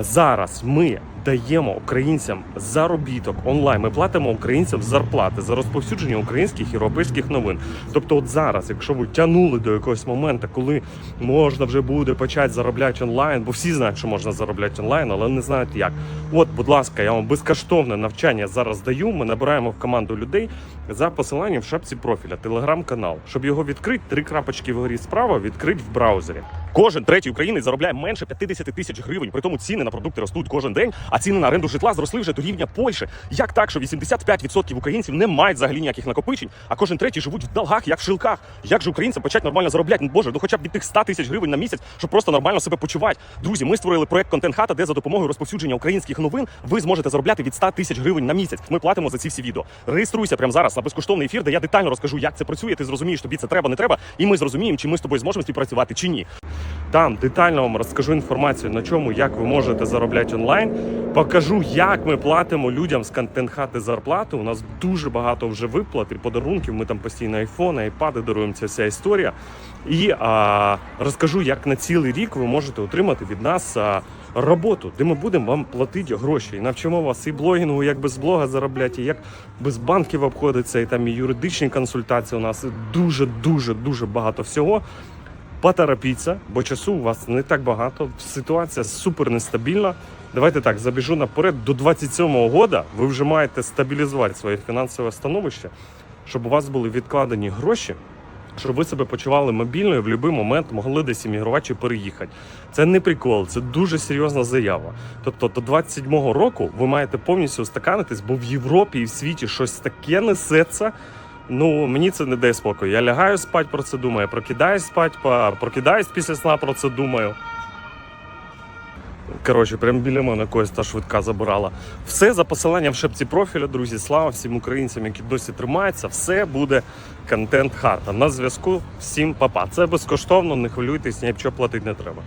Зараз ми даємо українцям заробіток онлайн. Ми платимо українцям зарплати за розповсюдження українських і європейських новин. Тобто, от зараз, якщо ви тягнули до якогось моменту, коли можна вже буде почати заробляти онлайн, бо всі знають, що можна заробляти онлайн, але не знають як. От, будь ласка, я вам безкоштовне навчання зараз даю. Ми набираємо в команду людей за посиланням в шапці профіля, телеграм-канал. Щоб його відкрити, три крапочки вгорі справа відкрити в браузері. Кожен третій українець заробляє менше 50 тисяч гривень. При тому ціни на продукти ростуть кожен день, а ціни на оренду житла зросли вже до рівня Польщі. Як так, що 85% українців не мають взагалі ніяких накопичень, а кожен третій живуть в долгах, як в шилках. Як же українцям почати нормально заробляти? Ну боже, ну хоча б від тих 100 тисяч гривень на місяць, щоб просто нормально себе почувати. Друзі, ми створили проект Контент Хата, де за допомогою розповсюдження українських новин ви зможете заробляти від 100 тисяч гривень на місяць. Ми платимо за ці всі відео. Реєструйся прямо зараз на безкоштовний ефір, де я детально розкажу, як це працює. Ти зрозумієш, тобі це треба, не треба, і ми зрозуміємо, чи ми з тобою зможемо співпрацювати чи ні. Там детально вам розкажу інформацію на чому, як ви можете заробляти онлайн. Покажу, як ми платимо людям з контент-хати зарплату. У нас дуже багато вже виплат і подарунків. Ми там постійно айфони, айпади даруємо ця вся історія. І а, розкажу, як на цілий рік ви можете отримати від нас а, роботу, де ми будемо вам платити гроші. І навчимо вас і блогінгу, як без блога заробляти, і як без банків обходиться, і там і юридичні консультації. У нас дуже, дуже, дуже багато всього. Поторопіться, бо часу у вас не так багато. Ситуація супер нестабільна. Давайте так, забіжу наперед. До 27-го года ви вже маєте стабілізувати своє фінансове становище, щоб у вас були відкладені гроші, щоб ви себе почували мобільно і в будь-який момент могли десь іммігрувати чи переїхати. Це не прикол, це дуже серйозна заява. Тобто до 27-го року ви маєте повністю устаканитись, бо в Європі і в світі щось таке несеться. Ну, мені це не дає спокою. Я лягаю спать про це думаю, прокидаюсь спать, па- прокидаюсь після сна про це думаю. Коротше, прям біля мене когось та швидка забирала. Все за посиланням в шепці профіля, друзі. Слава всім українцям, які досі тримаються. Все буде контент харта. На зв'язку всім папа. Це безкоштовно, не хвилюйтесь, ні об що платити не треба.